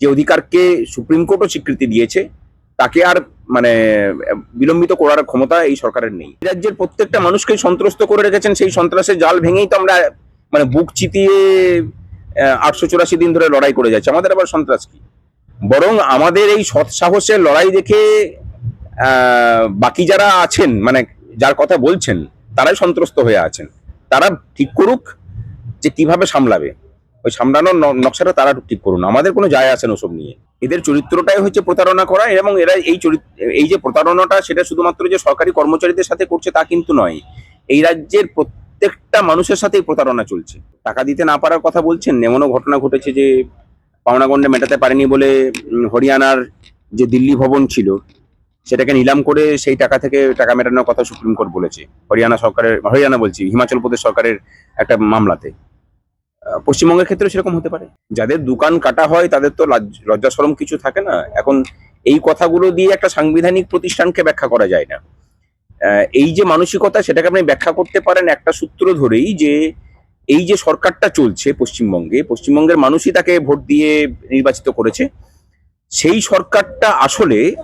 যে অধিকারকে সুপ্রিম কোর্টও স্বীকৃতি দিয়েছে, তাকে আর মানে বিলম্বিত করার ক্ষমতা এই সরকারের নেই। রাজ্যের প্রত্যেকটা মানুষকে সন্ত্রস্ত করে রেখেছেন, সেই সন্ত্রাসের জাল ভেঙেই তো আমরা মানে বুক চিতিয়ে আটশো চুরাশি দিন ধরে লড়াই করে যাচ্ছে। আমাদের আবার সন্ত্রাস কি? বরং আমাদের এই সৎ সাহসের লড়াই দেখে বাকি যারা আছেন মানে যার কথা বলছেন, তারাই সন্ত্রস্ত হয়ে আছেন। তারা ঠিক করুক যে কীভাবে সামলাবে। ওই সামলানোর নকশাটা তারা ঠিক করুন। আমাদের কোনো যায় আসে না ওসব নিয়ে। এদের চরিত্রটাই হচ্ছে প্রতারণা করা এবং এরা এই চরিত্র এই যে প্রতারণাটা, সেটা শুধুমাত্র যে সরকারি কর্মচারীদের সাথে করছে তা কিন্তু নয়। এই রাজ্যের প্রত্যেকটা মানুষের সাথেই প্রতারণা চলছে। টাকা দিতে না পারার কথা বলছেন, এমনও ঘটনা ঘটেছে যে পাওনাগণ্ডে মেটাতে পারেনি বলে হরিয়ানার যে দিল্লি ভবন ছিল, সেটাকে নিলাম করে সেই টাকা থেকে টাকা মেটানোর কথা সুপ্রিম কোর্ট বলেছে। হরিয়ানা সরকারের হরিয়ানা বলছি, হিমাচল প্রদেশ সরকারের একটা মামলাতে। পশ্চিমবঙ্গের ক্ষেত্রে সেরকম হতে পারে। যাদের দোকান কাটা হয়, তাদের তো লাজ- লজ্জা কিছু থাকে না। এখন এই কথাগুলো দিয়ে একটা সাংবিধানিক প্রতিষ্ঠানকে ব্যাখ্যা করা যায় না। এই যে মানসিকতা, সেটাকে আপনি ব্যাখ্যা করতে পারেন একটা সূত্র ধরেই যে এই যে সরকারটা চলছে পশ্চিমবঙ্গে, পশ্চিমবঙ্গের মানুষই তাকে ভোট দিয়ে নির্বাচিত করেছে। সেই সরকারটা আসলে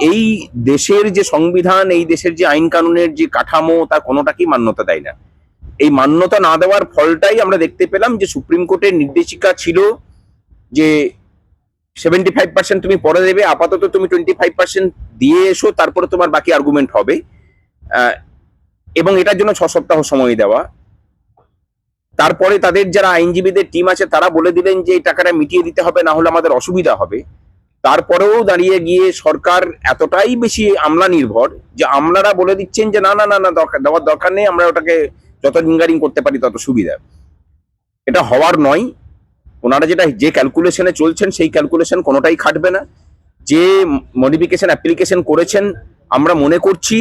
এই দেশের যে সংবিধান, এই দেশের যে আইন কানুনের যে কাঠামো, তার কোনোটাকেই মান্যতা দেয় না। এই মান্যতা না দেওয়ার ফলটাই আমরা দেখতে পেলাম যে সুপ্রিম কোর্টের নির্দেশিকা ছিল যে সেভেন্টি ফাইভ পার্সেন্ট তুমি পরে দেবে, আপাতত তুমি টোয়েন্টি ফাইভ পার্সেন্ট দিয়ে এসো, তারপরে তোমার বাকি আর্গুমেন্ট হবে। এবং এটার জন্য ছ সপ্তাহ সময় দেওয়া। তারপরে তাদের যারা আইনজীবীদের টিম আছে, তারা বলে দিলেন যে এই টাকাটা মিটিয়ে দিতে হবে, না হলে আমাদের অসুবিধা হবে। তারপরেও দাঁড়িয়ে গিয়ে সরকার এতটাই বেশি আমলা নির্ভর যে আমলারা বলে দিচ্ছেন যে, না না না না, দরকার, দেওয়ার দরকার নেই, আমরা ওটাকে যত লিঙ্গারিং করতে পারি তত সুবিধা। এটা হওয়ার নয়, ওনারা যেটা যে ক্যালকুলেশনে চলছেন সেই ক্যালকুলেশন কোনোটাই খাটবে না। যে মডিফিকেশন অ্যাপ্লিকেশন করেছেন, আমরা মনে করছি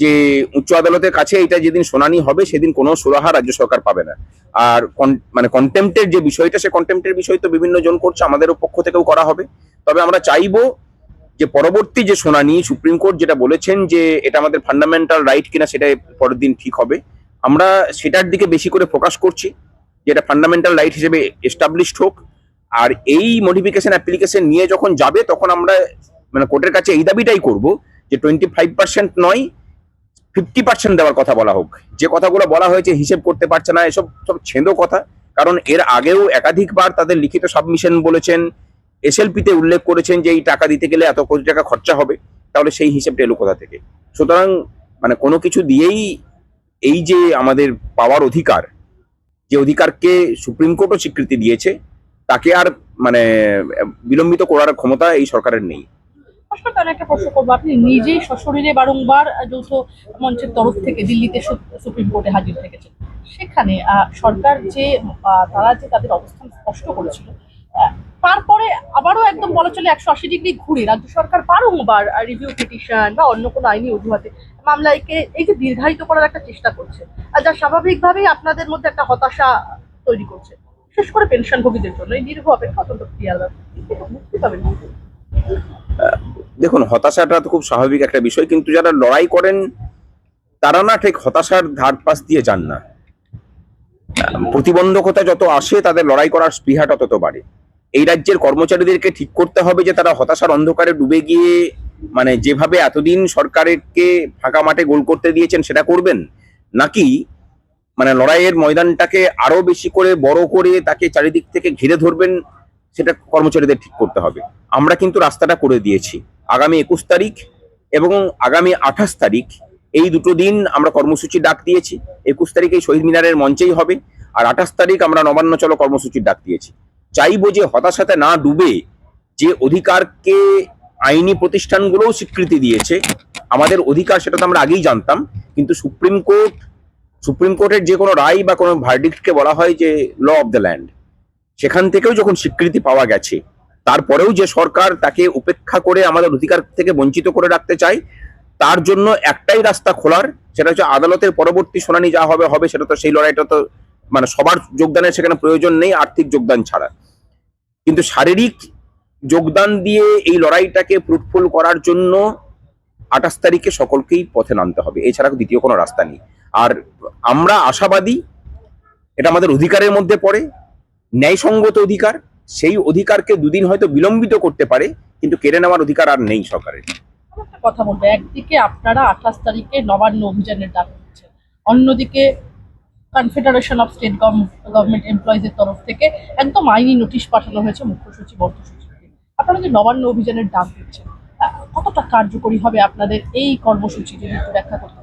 যে উচ্চ আদালতের কাছে এটা যেদিন শুনানি হবে সেদিন কোনো সুরাহা রাজ্য সরকার পাবে না। আর মানে কন্টেম্পটের যে বিষয়টা, সে কন্টেম্পটের বিষয় তো বিভিন্ন জন করছে, আমাদেরও পক্ষ থেকেও করা হবে। তবে আমরা চাইব যে পরবর্তী যে শুনানি, সুপ্রিম কোর্ট যেটা বলেছেন যে এটা আমাদের ফান্ডামেন্টাল রাইট কিনা সেটা পরের দিন ঠিক হবে। আমরা সেটার দিকে বেশি করে ফোকাস করছি, যেটা ফান্ডামেন্টাল রাইট হিসেবে এস্টাবলিশড হোক। আর এই মডিফিকেশন অ্যাপ্লিকেশন নিয়ে যখন যাবে, তখন আমরা মানে কোর্টের কাছে এই দাবিটাই করব যে টোয়েন্টি ফাইভ পার্সেন্ট নয় ফিফটি পার্সেন্ট দেওয়ার কথা বলা হোক। যে কথাগুলো বলা হয়েছে, হিসেব করতে পারছে না, এসব সব ছেঁদো কথা। কারণ এর আগেও একাধিকবার তাদের লিখিত সাবমিশন বলেছেন, এসএলপিতে উল্লেখ করেছেন যে এই টাকা দিতে গেলে এত কোটি টাকা খরচা হবে, তাহলে সেই হিসেবটা এলো কোথা থেকে? সুতরাং মানে কোনো কিছু দিয়েই এই যে আমাদের পাওয়ার অধিকার, যে অধিকারকে সুপ্রিম কোর্টও স্বীকৃতি দিয়েছে, তাকে আর মানে বিলম্বিত করার ক্ষমতা এই সরকারের নেই। ভাস্কর একটা প্রশ্ন করব, আপনি নিজেই সশরীরে বারংবার যৌথ মঞ্চের তরফ থেকে দিল্লিতে সুপ্রিম কোর্টে হাজির থেকেছেন। সেখানে সরকার যে তারা যে তাদের অবস্থান স্পষ্ট করেছিল তারপরে আবারও একদম বলা চলে একশো আশি ডিগ্রি ঘুরে রাজ্য সরকার বারংবার রিভিউ পিটিশন বা অন্য কোনো আইনি অজুহাতে মামলাকে এই যে দীর্ঘায়িত করার একটা চেষ্টা করছে, আর যা স্বাভাবিকভাবেই আপনাদের মধ্যে একটা হতাশা তৈরি করছে। বিশেষ করে পেনশনভোগীদের জন্য এই দীর্ঘ অপেক্ষা অত্যন্ত মুক্তি পাবেন দেখুন, হতাশাটা তো খুব স্বাভাবিক একটা বিষয়, কিন্তু যারা লড়াই করেন, তারা না ঠিক হতাশার ধার পাশ দিয়ে যান না। প্রতিবন্ধকতা যত আসে, তাদের লড়াই করার স্পৃহাটা তত বাড়ে। এই রাজ্যের কর্মচারীদেরকে ঠিক করতে হবে যে তারা হতাশার অন্ধকারে ডুবে গিয়ে মানে যেভাবে এতদিন সরকারকে ফাঁকা মাঠে গোল করতে দিয়েছেন, সেটা করবেন? নাকি মানে লড়াইয়ের ময়দানটাকে আরও বেশি করে বড় করে তাকে চারিদিক থেকে ঘিরে ধরবেন, সেটা কর্মচারীদের ঠিক করতে হবে। আমরা কিন্তু রাস্তাটা করে দিয়েছি। আগামী একুশ তারিখ এবং আগামী আঠাশ তারিখ এই দুটো দিন আমরা কর্মসূচি ডাক দিয়েছি। একুশ তারিখ এই শহীদ মিনারের মঞ্চেই হবে। আর আঠাশ তারিখ আমরা নবান্ন চলো কর্মসূচির ডাক দিয়েছি। চাইব যে হতাশাতে না ডুবে যে অধিকারকে আইনি প্রতিষ্ঠানগুলোও স্বীকৃতি দিয়েছে, আমাদের অধিকার সেটা তো আমরা আগেই জানতাম, কিন্তু সুপ্রিম কোর্ট, সুপ্রিম কোর্টের যে কোনো রায় বা কোনো ভার্ডিক্টকে বলা হয় যে ল অফ দ্য ল্যান্ড সেখান থেকেও যখন স্বীকৃতি পাওয়া গেছে, তারপরেও যে সরকার তাকে উপেক্ষা করে আমাদের অধিকার থেকে বঞ্চিত করে রাখতে চায়, তার জন্য একটাই রাস্তা খোলার, সেটা হচ্ছে আদালতের পরবর্তী শুনানি যা হবে হবে সেটা তো সেই লড়াইটা তো মানে সবার যোগদানের সেখানে প্রয়োজন নেই, আর্থিক যোগদান ছাড়া। কিন্তু শারীরিক যোগদান দিয়ে এই লড়াইটাকে ফ্রুটফুল করার জন্য আঠাশ তারিখে সকলকেই পথে নামতে হবে। এছাড়া দ্বিতীয় কোনো রাস্তা নেই। আর আমরা আশাবাদী, এটা আমাদের অধিকারের মধ্যে পড়ে, ন্যায়সঙ্গত অধিকার, সেই অধিকারকে দুদিন হয়তো বিলম্বিত করতে পারে, কিন্তু কেড়ে নেওয়ার অধিকার আর নেই সরকারের। কথা বলব, একদিকে আপনারা আঠাশ তারিখে নবান্ন অভিযানের ডাক অন্যদিকে কনফেডারেশন অফ স্টেট গভর্নমেন্ট এমপ্লয়িজের তরফ থেকে একদম আইনি নোটিশ পাঠানো হয়েছে মুখ্য সচিব, অর্থ সচিবকে। আপনারা যে নবান্ন অভিযানের ডাক দিচ্ছেন কতটা কার্যকরী হবে আপনাদের এই কর্মসূচি যদি একটু ব্যাখ্যা করতে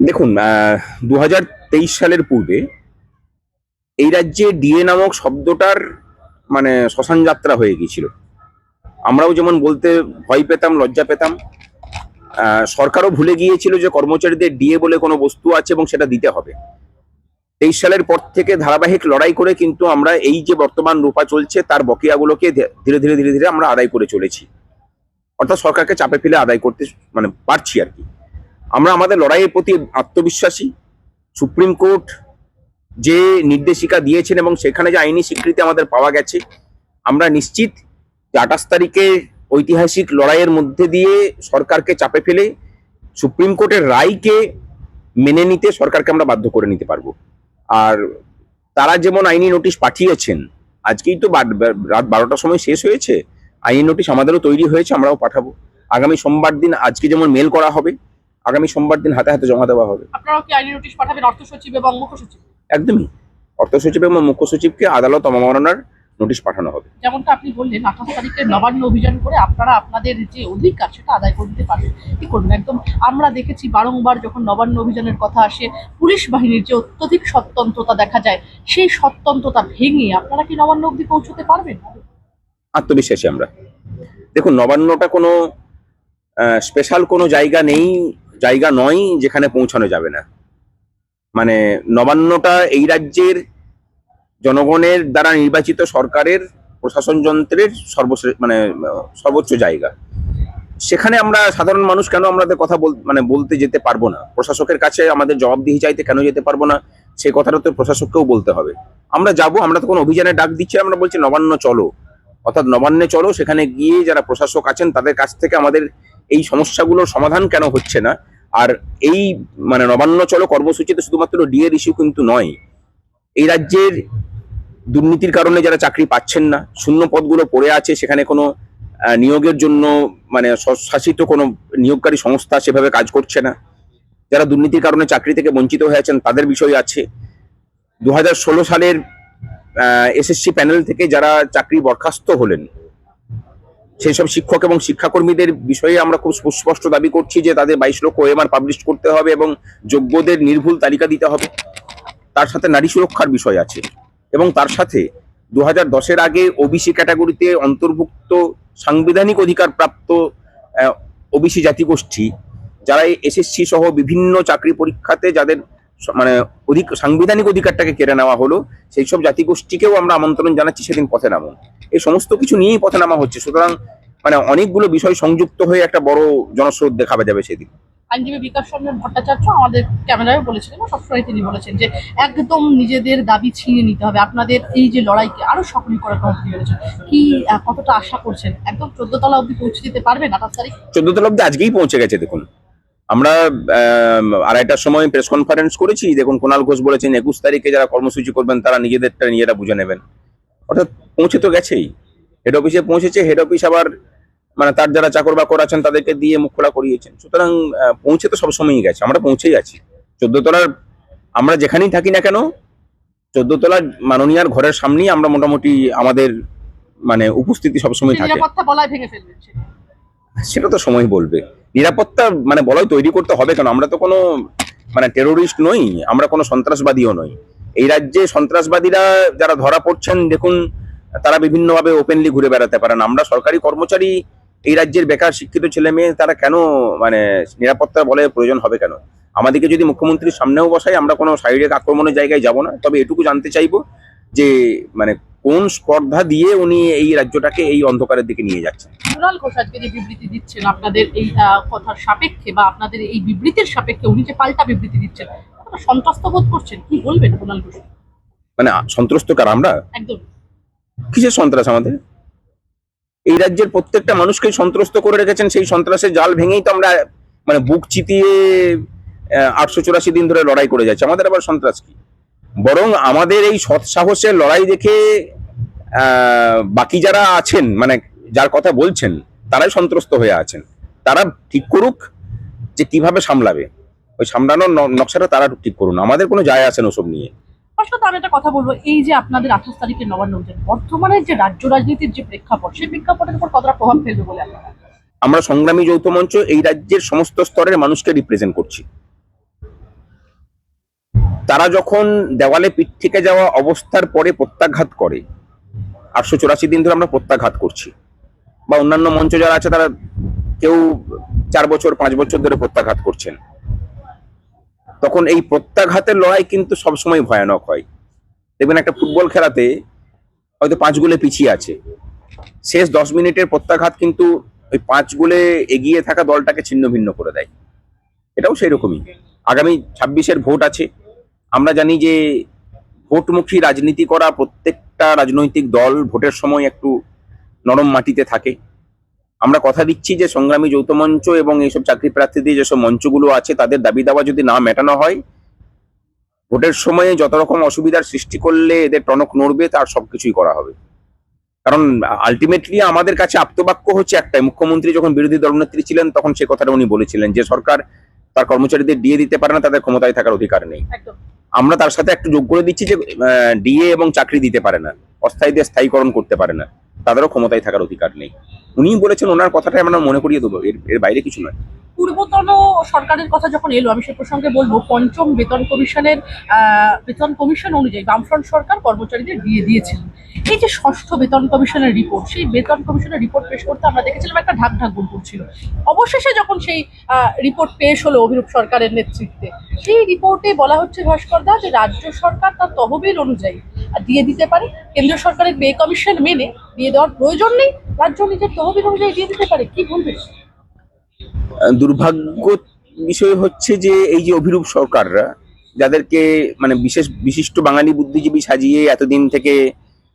দেখুন দু হাজার তেইশ সালের পূর্বে এই রাজ্যে ডিএ নামক শব্দটার মানে শ্মশান যাত্রা হয়ে গিয়েছিল। আমরাও যেমন বলতে ভয় পেতাম, লজ্জা পেতাম সরকারও ভুলে গিয়েছিল যে কর্মচারীদের ডিএ বলে কোনো বস্তু আছে এবং সেটা দিতে হবে। তেইশ সালের পর থেকে ধারাবাহিক লড়াই করে কিন্তু আমরা এই যে বর্তমান রূপা চলছে, তার বকেয়াগুলোকে ধীরে ধীরে ধীরে ধীরে আমরা আদায় করে চলেছি। অর্থাৎ সরকারকে চাপে ফেলে আদায় করতে মানে পারছি আর কি। আমরা আমাদের লড়াইয়ের প্রতি আত্মবিশ্বাসী, সুপ্রিম কোর্ট যে নির্দেশিকা দিয়েছেন এবং সেখানে যে আইনি স্বীকৃতি আমাদের পাওয়া গেছে, আমরা নিশ্চিত যে আঠাশ তারিখে ঐতিহাসিক লড়াইয়ের মধ্যে দিয়ে সরকারকে চাপে ফেলে সুপ্রিম কোর্টের রায়কে মেনে নিতে সরকারকে আমরা বাধ্য করে নিতে পারব। আর তারা যেমন আইনি নোটিশ পাঠিয়েছেন আজকেই তো রাত বারোটার সময় শেষ হয়েছে আইনি নোটিশ আমাদেরও তৈরি হয়েছে আমরাও পাঠাবো। আগামী সোমবার দিন আজকে যেমন মেল করা হবে আগামী সোমবার দিন হাতে হাতে জমা দেওয়া হবে। কি আইনি নোটিশ পাঠাবেন অর্থ সচিব এবং মুখ্য সচিব? একদমই। অর্থ সচিব এবং মুখ্য সচিবকে আদালত অবমাননার নোটিশ পাঠানো হবে। যেমনটা আপনি বললেন আঠাশ তারিখে নবান্ন অভিযান করে আপনারা আপনাদের যে অধিকার সেটা আদায় করে দিতে পারবেন। কি করবেন? একদম আমরা দেখেছি বারংবার যখন নবান্ন অভিযানের কথা আসে পুলিশ বাহিনীর যে অত্যধিক সত্যন্ততা দেখা যায় সেই সত্যন্ততা ভেঙে আপনারা কি নবান্ন অবধি পৌঁছতে পারবেন? আত্মবিশ্বাসী আমরা। দেখুন নবান্নটা কোনো স্পেশাল কোনো জায়গা নেই জায়গা নয় যেখানে পৌঁছানো যাবে না। মানে নবান্নটা এই রাজ্যের জনগণের দ্বারা নির্বাচিত সরকারের প্রশাসন যন্ত্রের সর্বশ্রে মানে সর্বোচ্চ জায়গা। সেখানে আমরা সাধারণ মানুষ কেন আমাদের কথা বল মানে বলতে যেতে পারব না? প্রশাসকের কাছে আমাদের জবাবদিহি চাইতে কেন যেতে পারব না? সে কথাটা তো প্রশাসককেও বলতে হবে। আমরা যাব, আমরা তো কোনো অভিযানে ডাক দিচ্ছি আমরা বলছি নবান্ন চলো। অর্থাৎ নবান্নে চলো, সেখানে গিয়ে যারা প্রশাসক আছেন, তাদের কাছ থেকে আমাদের এই সমস্যাগুলোর সমাধান কেন হচ্ছে না? আর এই মানে নবান্ন চলো কর্মসূচিতে শুধুমাত্র ডিএর ইস্যু কিন্তু নয় এই রাজ্যের দুর্নীতির কারণে যারা চাকরি পাচ্ছেন না, শূন্য পদগুলো পড়ে আছে, সেখানে কোনো নিয়োগের জন্য মানে স্বশাসিত কোনো নিয়োগকারী সংস্থা সেভাবে কাজ করছে না। যারা দুর্নীতির কারণে চাকরি থেকে বঞ্চিত হয়ে আছেন, তাদের বিষয় আছে। দু হাজার ষোলো সালের এসএসসি প্যানেল থেকে যারা চাকরি বরখাস্ত হলেন সেই সব শিক্ষক এবং শিক্ষাকর্মীদের বিষয়ে আমরা খুব সুস্পষ্ট দাবি করছি যে তাদের বাইশ লক্ষ ওএমআর পাবলিশ করতে হবে এবং যোগ্যদের নির্ভুল তালিকা দিতে হবে। তার সাথে নারী সুরক্ষার বিষয় আছে। এবং তার সাথে দু হাজার দশের আগে ওবিসি ক্যাটাগরিতে অন্তর্ভুক্ত সাংবিধানিক অধিকার প্রাপ্ত ওবিসি জাতিগোষ্ঠী, যারা এসএসসি সহ বিভিন্ন চাকরি পরীক্ষাতে যাদের মানে অধিক, সাংবিধানিক অধিকারটাকে কেড়ে নেওয়া হলো, সেই সব জাতিগোষ্ঠীকেও আমরা আমন্ত্রণ জানাচ্ছি সেদিন পথে নামুন। এই সমস্ত কিছু নিয়েই পথে নামা হচ্ছে। সুতরাং মানে অনেকগুলো বিষয় সংযুক্ত হয়ে একটা বড় জনস্রোত দেখাবে যাবে সেদিন। আইনজীবী বিকাশ চন্দ্র ভট্টাচার্য আমাদের ক্যামেরায় বলেছিলেন সবসময় তিনি বলেছেন যে একদম নিজেদের দাবি ছিনিয়ে নিতে হবে। আপনাদের এই যে লড়াইকে আরও সক্রিয় করার কথা তিনি বলেছেন কি কতটা আশা করছেন? একদম চোদ্দ তলা অব্দি পৌঁছে দিতে পারবেন আঠাশ তারিখ? চোদ্দ তলা অব্দি আজকেই পৌঁছে গেছে, দেখুন। আমরা আড়াইটার সময় প্রেস কনফারেন্স করেছি, দেখুন কুণাল ঘোষ বলেছেন একুশ তারিখে যারা কর্মসূচি করবেন, তারা নিজেদেরটা নিজেরা বুঝে নেবেন। অর্থাৎ পৌঁছে তো গেছেই। হেড অফিসে পৌঁছেছে হেড অফিস আবার মানে তার যারা চাকর বাকর আছেন তাদেরকে দিয়ে মুখ খোলা করিয়েছেন। সুতরাং পৌঁছে তো সবসময়ই গেছে আমরা পৌঁছেই আছি। চোদ্দ তলার আমরা যেখানেই থাকি না কেন চোদ্দ তলার মাননীয়ার ঘরের সামনেই আমরা মোটামুটি আমাদের মানে উপস্থিতি সবসময় থাকে। সেটা তো সময় বলবে। নিরাপত্তা মানে বলাই তৈরি করতে হবে কেন? আমরা তো কোনো মানে টেরোরিস্ট নই আমরা কোনো সন্ত্রাসবাদীও নই। এই রাজ্যে সন্ত্রাসবাদীরা যারা ধরা পড়ছেন দেখুন তারা বিভিন্নভাবে ওপেনলি ঘুরে বেড়াতে পারেন। আমরা সরকারি কর্মচারী এই রাজ্যের বেকার শিক্ষিত ছেলে মেয়ে তারা কেন মানে নিরাপত্তা বলে প্রয়োজন হবে কেন? আমাদেরকে যদি মুখ্যমন্ত্রীর সামনেও বসাই আমরা কোনো শারীরিক আক্রমণের জায়গায় যাব না। তবে এটুকু জানতে চাইব যে মানে কোন স্পর্ধা দিয়ে উনি এই রাজ্যটাকে এই অন্ধকারের দিকে নিয়ে যাচ্ছেন? কুণাল ঘোষ আজকে যে বিবৃতি দিচ্ছেন আপনাদের এই কথার সাপেক্ষে বা আপনাদের এই বিবৃতির সাপেক্ষে উনি যে পাল্টা বিবৃতি দিচ্ছেন সন্ত্রস্ত বোধ করছেন? কি বলবেন কুণাল ঘোষ মানে সন্ত্রস্ত কার আমরা? একদম। কিসের সন্ত্রাস আমাদের? এই রাজ্যের প্রত্যেকটা মানুষকে সন্ত্রস্ত করে রেখেছেন। সেই সন্ত্রাসের জাল ভেঙেই তো আমরা মানে বুক চিতিয়ে আটশো চুরাশি দিন ধরে লড়াই করে যাচ্ছি। আমাদের আবার সন্ত্রাস কি? বরং আমাদের এই সৎ সাহসের লড়াই দেখে বাকি যারা আছেন মানে যার কথা বলছেন, তারাই সন্ত্রস্ত হয়ে আছেন। তারা ঠিক করুক যে কীভাবে সামলাবে। ওই সামলানোর নকশাটা তারা ঠিক করুন। আমাদের কোনো যায় আসে না ওসব নিয়ে। অর্থাৎ আমি একটা কথা বলব, এই যে আপনাদের আঠাশ তারিখের নবান্ন উদ্যান, বর্তমানে যে রাজ্য রাজনীতির যে প্রেক্ষাপট, সেই প্রেক্ষাপটের উপর কতটা প্রভাব ফেলবে বলে আমরা সংগ্রামী যৌথ মঞ্চ এই রাজ্যের সমস্ত স্তরের মানুষকে রিপ্রেজেন্ট করছি। তারা যখন দেওয়ালে পিঠ থেকে যাওয়া অবস্থার পরে প্রত্যাঘাত করে, আটশো চুরাশি দিন ধরে আমরা প্রত্যাঘাত করছি। বা অন্যান্য মঞ্চ যারা আছে, তারা কেউ চার বছর, পাঁচ বছর ধরে প্রত্যাঘাত করছেন। তখন এই প্রত্যাঘাতের লড়াই কিন্তু সবসময় ভয়ানক হয়। দেখবেন একটা ফুটবল খেলাতে হয়তো পাঁচ গোলে পিছিয়ে আছে। শেষ দশ মিনিটের প্রত্যাঘাত কিন্তু ওই পাঁচ গোলে এগিয়ে থাকা দলটাকে ছিন্ন ভিন্ন করে দেয়। এটাও সেই রকমই আগামী ছাব্বিশের ভোট আছে। আমরা জানি যে ভোটমুখী রাজনীতি করা প্রত্যেকটা রাজনৈতিক দল ভোটের সময় একটু নরম মাটিতে থাকে। আমরা কথা দিচ্ছি যে সংগ্রামী যৌথ মঞ্চ এবং এইসব চাকরি প্রার্থীদের যেসব মঞ্চগুলো আছে তাদের দাবি দাওয়া যদি না মেটানো হয় ভোটের সময়ে যত রকম অসুবিধার সৃষ্টি করলে এদের টনক নড়বে তার সবকিছুই করা হবে। কারণ আলটিমেটলি আমাদের কাছে আপ্তবাক্য হচ্ছে একটাই মুখ্যমন্ত্রী যখন বিরোধী দলনেত্রী ছিলেন তখন সে কথাটা উনি বলেছিলেন যে সরকার তার কর্মচারীদের দিয়ে দিতে পারে না তাদের ক্ষমতায় থাকার অধিকার নেই। আমরা তার সাথে একটু যোগ করে দিচ্ছি যে ডিএ এবং চাকরি দিতে পারে না অস্থায়ীদের স্থায়ীকরণ করতে পারে না। তাদেরও ক্ষমতায় থাকার অধিকার নেই। উনিই বলেছেন, ওনার কথাটাই আমরা মনে করিয়ে দেবো। এর এর বাইরে কিছু নয়। পূর্বতন সরকারের কথা যখন এলো, আমি সে প্রসঙ্গে বলব, পঞ্চম বেতন কমিশনের বেতন কমিশন অনুযায়ী বামফ্রন্ট সরকার কর্মচারীদের দিয়ে দিয়েছিল এই যে ষষ্ঠ বেতন কমিশনের রিপোর্ট, সেই বেতন কমিশনের রিপোর্ট পেশ করতে আমরা দেখেছিলাম একটা ঢাক ঢাক গুনগুন ছিল। অবশেষে যখন সেই রিপোর্ট পেশ হলো অভিরূপ সরকারের নেতৃত্বে, সেই রিপোর্টে বলা হচ্ছে ভাস্কর দা যে রাজ্য সরকার তার তহবিল অনুযায়ী আহ, দিয়ে দিতে পারে। কেন্দ্রীয় সরকারের পে কমিশন মেনে দিয়ে দেওয়ার প্রয়োজন নেই। রাজ্য নিজের তহবিল অনুযায়ী দিয়ে দিতে পারে। কি বলবে দুর্ভাগ্য বিষয় হচ্ছে যে এই যে অভিরূপ সরকাররা যাদেরকে মানে বিশেষ বিশিষ্ট বাঙালি বুদ্ধিজীবী সাজিয়ে এতদিন থেকে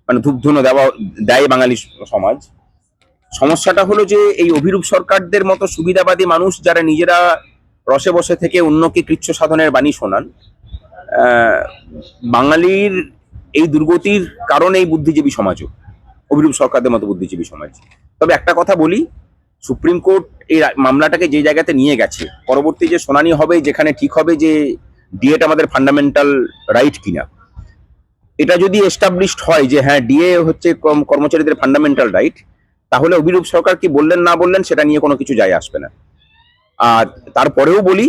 মানে ধূপধুনো দেওয়া দেয় বাঙালি সমাজ সমস্যাটা হলো যে এই অভিরূপ সরকারদের মতো সুবিধাবাদী মানুষ যারা নিজেরা রসে বসে থেকে অন্যকে কৃচ্ছ সাধনের বাণী শোনান বাঙালির এই দুর্গতির কারণ এই বুদ্ধিজীবী সমাজও অভিরূপ সরকারদের মতো বুদ্ধিজীবী সমাজ। তবে একটা কথা বলি, সুপ্রিম কোর্ট এই মামলাটাকে যে জায়গাতে নিয়ে গেছে, পরবর্তী যে শুনানি হবে, যেখানে ঠিক হবে যে ডিএট আমাদের ফান্ডামেন্টাল রাইট কিনা। এটা যদি এস্টাবলিশড হয় যে হ্যাঁ ডিএ হচ্ছে কর্মচারীদের ফান্ডামেন্টাল রাইট তাহলে অভিরূপ সরকার কি বললেন, না বললেন, সেটা নিয়ে কোনো কিছু যায় আসবে না। আর তারপরেও বলি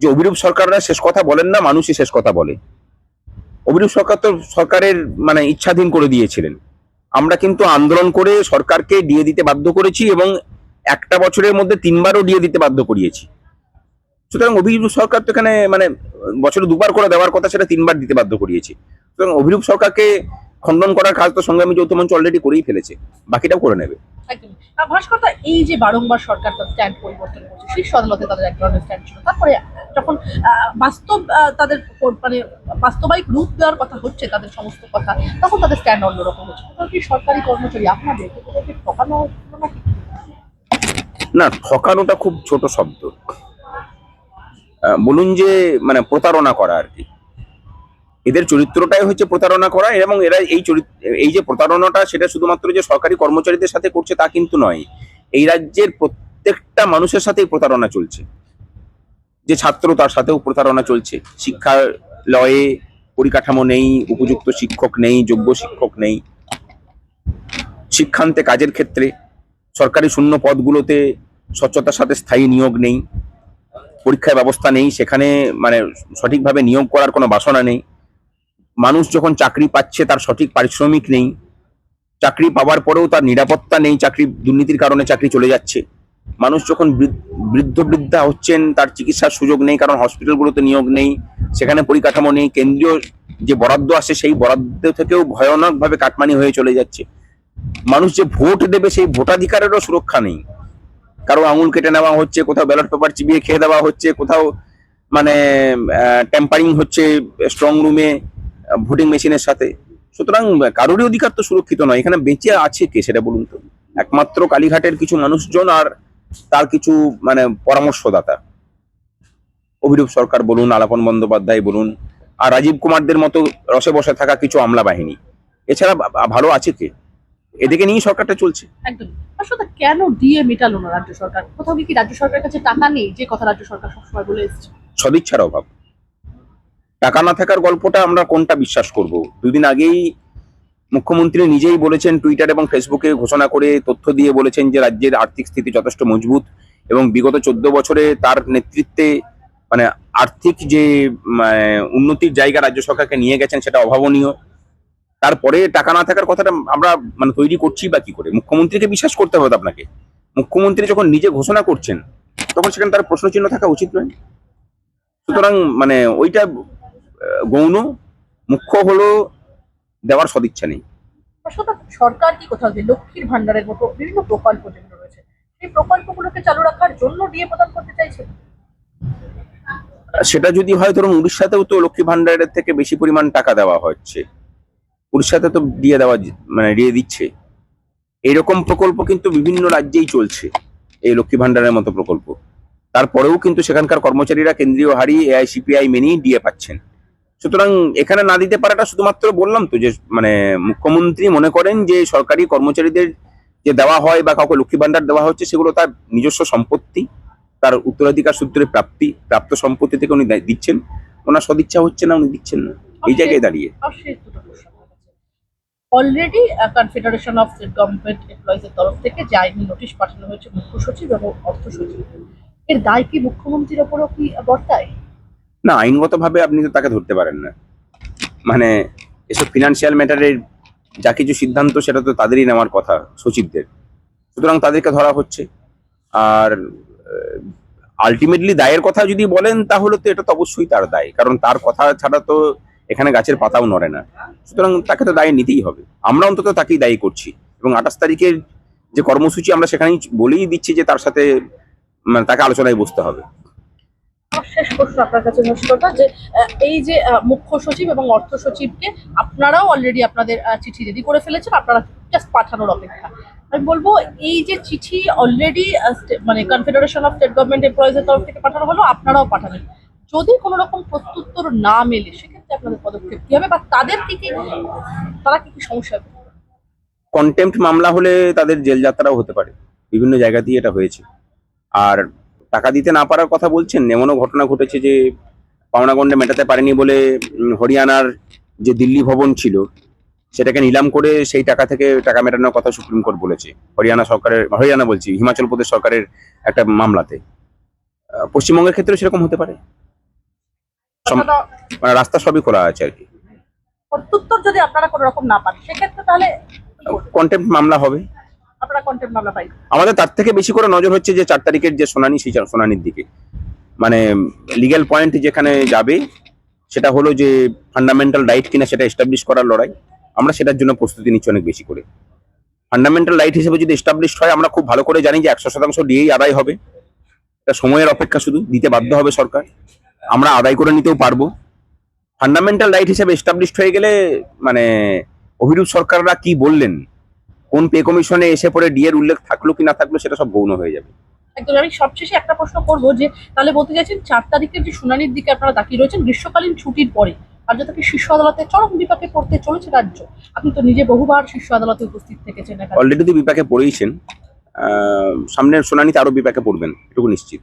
যে অভিরূপ সরকাররা শেষ কথা বলেন না, মানুষই শেষ কথা বলে। অভিরূপ সরকার তো সরকারের মানে ইচ্ছাধীন করে দিয়েছিলেন। আমরা কিন্তু আন্দোলন করে সরকারকে দিয়ে দিতে বাধ্য করেছি এবং একটা বছরের মধ্যে তিনবারও দিয়ে দিতে বাধ্য করিয়েছি। সুতরাং অভিরূপ সরকার তো এখানে মানে বছরে দুবার করে দেওয়ার কথা সেটা তিনবার দিতে বাধ্য করিয়েছি। সুতরাং অভিরূপ সরকারকে খণ্ডন করার কাজ তো সংগ্রামী যৌথ মঞ্চ অলরেডি করেই ফেলেছে। বাকিটাও করে নেবে। একদমই আহ, ভাস্কর দা, এই যে বারংবার সরকার তার স্ট্যান্ড পরিবর্তন করছে শীর্ষ আদালতে তাদের এক ধরনের স্ট্যান্ড ছিল। তারপরে যখন বাস্তব তাদের মানে বাস্তবায়িক রূপ দেওয়ার কথা হচ্ছে তাদের সমস্ত কথা তখন তাদের স্ট্যান্ড অন্যরকম হচ্ছে। কি সরকারি কর্মচারী আপনাদের ঠকানো না ঠকানোটা খুব ছোট শব্দ। বলুন যে মানে প্রতারণা করা আর কি। এদের চরিত্রটাই হচ্ছে প্রতারণা করা এবং এরা এই চরিত্র এই যে প্রতারণাটা সেটা শুধুমাত্র যে সরকারি কর্মচারীদের সাথে করছে তা কিন্তু নয়। এই রাজ্যের প্রত্যেকটা মানুষের সাথেই প্রতারণা চলছে। যে ছাত্র তার সাথেও প্রতারণা চলছে। শিক্ষালয়ে পরিকাঠামো নেই, উপযুক্ত শিক্ষক নেই, যোগ্য শিক্ষক নেই। শিক্ষান্তে কাজের ক্ষেত্রে সরকারি শূন্য পদগুলোতে স্বচ্ছতার সাথে স্থায়ী নিয়োগ নেই। পরীক্ষার ব্যবস্থা নেই। সেখানে মানে সঠিকভাবে নিয়োগ করার কোনো বাসনা নেই। মানুষ যখন চাকরি পাচ্ছে, তার সঠিক পারিশ্রমিক নেই। চাকরি পাওয়ার পরেও তার নিরাপত্তা নেই, চাকরি দুর্নীতির কারণে চাকরি চলে যাচ্ছে। মানুষ যখন বৃদ্ধ- বৃদ্ধ হচ্ছেন, তার চিকিৎসার সুযোগ নেই, কারণ হসপিটালগুলোতে নিয়োগ নেই, সেখানে পরিকাঠামো নেই, কেন্দ্রীয় যে বরাদ্দ আসে, সেই বরাদ্দ থেকেও ভয়ানকভাবে কাটমানি হয়ে চলে যাচ্ছে। মানুষ যে ভোট দেবে, সেই ভোটাধিকারেরও সুরক্ষা নেই। কারও আঙুল কেটে নেওয়া হচ্ছে, কোথাও ব্যালট পেপার চিবিয়ে খেয়ে দেওয়া হচ্ছে, কোথাও মানে টেম্পারিং হচ্ছে স্ট্রং রুমে ভোটিং মেশিনের সাথে। সুতরাং কারোরই অধিকার তো সুরক্ষিত নয়। এখানে বেঁচে আছে কে সেটা বলুন তো? একমাত্র কালীঘাটের কিছু মানুষজন আর তার কিছু মানে পরামর্শদাতা। অভিরূপ সরকার বলুন আলাপন বন্দ্যোপাধ্যায় বলুন আর রাজীব কুমারদের মতো রসে বসে থাকা কিছু আমলা বাহিনী। এছাড়া ভালো আছে কে? এদিকে নিয়েই সরকারটা চলছে। একদম। আসলে কেন ডিএ মেটালো না রাজ্য সরকার? কোথাও কি রাজ্য সরকারের কাছে টাকা নেই? যে কথা রাজ্য সরকার সবসময় বলে এসেছে। সদিচ্ছার অভাব। টাকা না থাকার গল্পটা আমরা কোনটা বিশ্বাস করব? দুদিন আগেই মুখ্যমন্ত্রী নিজেই বলেছেন টুইটার এবং ফেসবুকে ঘোষণা করে তথ্য দিয়ে বলেছেন যে রাজ্যের আর্থিক স্থিতি যথেষ্ট মজবুত এবং বিগত চোদ্দ বছরে তার নেতৃত্বে মানে আর্থিক যে উন্নতির জায়গা রাজ্য সরকারকে নিয়ে গেছেন সেটা অভাবনীয়। তারপরে টাকা না থাকার কথাটা আমরা মানে তৈরি করছি বা কি করে? মুখ্যমন্ত্রীকে বিশ্বাস করতে হবে আপনাকে। মুখ্যমন্ত্রী যখন নিজে ঘোষণা করছেন, তখন সেখানে তার প্রশ্নচিহ্ন থাকা উচিত নয়। সুতরাং মানে ওইটা গৌণ মুখ্য হলো দেওয়ার সদিচ্ছা নেই। সরকার কি কোথাও যে লক্ষ্মীর ভান্ডারের মতো বিভিন্ন প্রকল্প যেগুলো রয়েছে সেই প্রকল্পগুলোকে চালু রাখার জন্য ডিএ প্রদান করতে চাইছে? সেটা যদি হয় ধরুন উড়িষ্যাতেও তো লক্ষ্মী ভান্ডারের থেকে বেশি পরিমাণ টাকা দেওয়া হচ্ছে। উড়িষ্যাতে তো দিয়ে দেওয়া মানে দিয়ে দিচ্ছে। এইরকম প্রকল্প কিন্তু বিভিন্ন রাজ্যেই চলছে এই লক্ষ্মী ভান্ডারের মতো প্রকল্প। তারপরেও কিন্তু সেখানকার কর্মচারীরা কেন্দ্রীয় হারি এআইসিপিআই মেনেই দিয়ে পাচ্ছেন। সুতরাং এখানে না দিতে পারাটা শুধুমাত্র বললাম তো যে মানে মুখ্যমন্ত্রী মনে করেন যে সরকারি কর্মচারীদের যে দেওয়া হয় বা কাউকে লক্ষ্মী ভান্ডার দেওয়া হচ্ছে সেগুলো তার নিজস্ব সম্পত্তি তার উত্তরাধিকার সূত্রে প্রাপ্তি প্রাপ্ত সম্পত্তি থেকে উনি দিচ্ছেন। ওনার সদিচ্ছা হচ্ছে না উনি দিচ্ছেন না। এই জায়গায় দাঁড়িয়ে। Already confederation of state government employees এর তরফ থেকে যে আইনি নোটিশ পাঠানো হয়েছে মুখ্য সচিব এবং অর্থ সচিব এর দায় কি মুখ্যমন্ত্রীর ওপরও কি বর্তায়? না, আইনগতভাবে আপনি তো তাকে ধরতে পারেন না। মানে এসব ফিনান্সিয়াল ম্যাটারের যা কিছু সিদ্ধান্ত, সেটা তো তাদেরই নেওয়ার কথা, সচিবদের। সুতরাং তাদেরকে ধরা হচ্ছে। আর আলটিমেটলি দায়ের কথা যদি বলেন, তাহলে তো এটা তো অবশ্যই তার দায়। কারণ তার কথা ছাড়া তো এখানে গাছের পাতাও নড়ে না। সুতরাং তাকে তো দায় নিতেই হবে। আমরা অন্তত তাকেই দায়ী করছি। এবং আঠাশ তারিখের যে কর্মসূচি, আমরা সেখানেই বলেই দিচ্ছি যে তার সাথে মানে তাকে আলোচনায় বসতে হবে। শেষ প্রশ্ন আপনার কাছে নষ্টটা যে এই যে মুখ্য সচিব এবং অর্থ সচিবকে আপনারাও অলরেডি আপনাদের চিঠি রেডি করে ফেলেছেন, আপনারা জাস্ট পাঠানোর অপেক্ষা। আমি বলব, এই যে চিঠি অলরেডি মানে confederation of state government employees এর তরফ থেকে পাঠানো হলো, আপনারাও পাঠাবেন। যদি কোনো রকম প্রত্যুত্তর না মেলে, সেক্ষেত্রে আপনাদের পদক্ষেপ কি হবে বা তাদের কি কি, তারা কি কি সমস্যা হবে? কন্টেম্পট মামলা হলে তাদের জেল যাত্রাও হতে পারে। বিভিন্ন জায়গাতেই এটা হয়েছে। আর টাকা দিতে না পারার কথা বলছেন? এমনও ঘটনা ঘটেছে যে পাওনাগণ্ডে মেটাতে পারেনি বলে হরিয়ানার যে দিল্লি ভবন ছিল সেটাকে নিলাম করে সেই টাকা থেকে টাকা মেটানোর কথা সুপ্রিম কোর্ট বলেছে। হরিয়ানা সরকারের হরিয়ানা বলছি হিমাচল প্রদেশ সরকারের একটা মামলাতে। পশ্চিমবঙ্গের ক্ষেত্রেও সেরকম হতে পারে? মানে রাস্তা সবই খোলা আছে আর কি। প্রত্যুত্তর যদি আপনারা কোনো রকম না পান সেক্ষেত্রে তাহলে কি করবেন? কন্টেম্পট মামলা হবে। আমাদের তার থেকে বেশি করে নজর হচ্ছে যে চার তারিখের যে শুনানি, সেই শুনানির দিকে। মানে লিগ্যাল পয়েন্ট যেখানে যাবে, সেটা হলো যে ফান্ডামেন্টাল রাইট কিনা সেটা এস্টাবলিশ করার লড়াই। আমরা সেটার জন্য প্রস্তুতি নিচ্ছি অনেক বেশি করে। ফান্ডামেন্টাল রাইট হিসেবে যদি এস্টাবলিশ হয়, আমরা খুব ভালো করে জানি যে একশো শতাংশ দিয়েই আদায় হবে। এটা সময়ের অপেক্ষা শুধু, দিতে বাধ্য হবে সরকার। আমরা আদায় করে নিতেও পারব। ফান্ডামেন্টাল রাইট হিসেবে এস্টাবলিশড হয়ে গেলে মানে অভিরূপ সরকাররা কি বললেন কোন পে কমিশনে এসে পরে ডি এর উল্লেখ থাকল কি না থাকল সেটা সব গৌণ হয়ে যাবে। একদম আমি সবশেষে একটা প্রশ্ন করব যে তাহলে বলতে চাইছেন চার তারিখের যে শুনানির দিকে আপনারা তাকিয়ে রয়েছেন গ্রীষ্মকালীন ছুটির পরে আর যাতে শীর্ষ আদালতে চরম বিপাকে পড়তে চলেছে রাজ্য আপনি তো নিজে বহুবার শীর্ষ আদালতে উপস্থিত থেকেছেন অলরেডি তো বিপাকে পড়েইছেন সামনের শুনানিতে আরও বিপাকে পড়বেন এটুকু নিশ্চিত।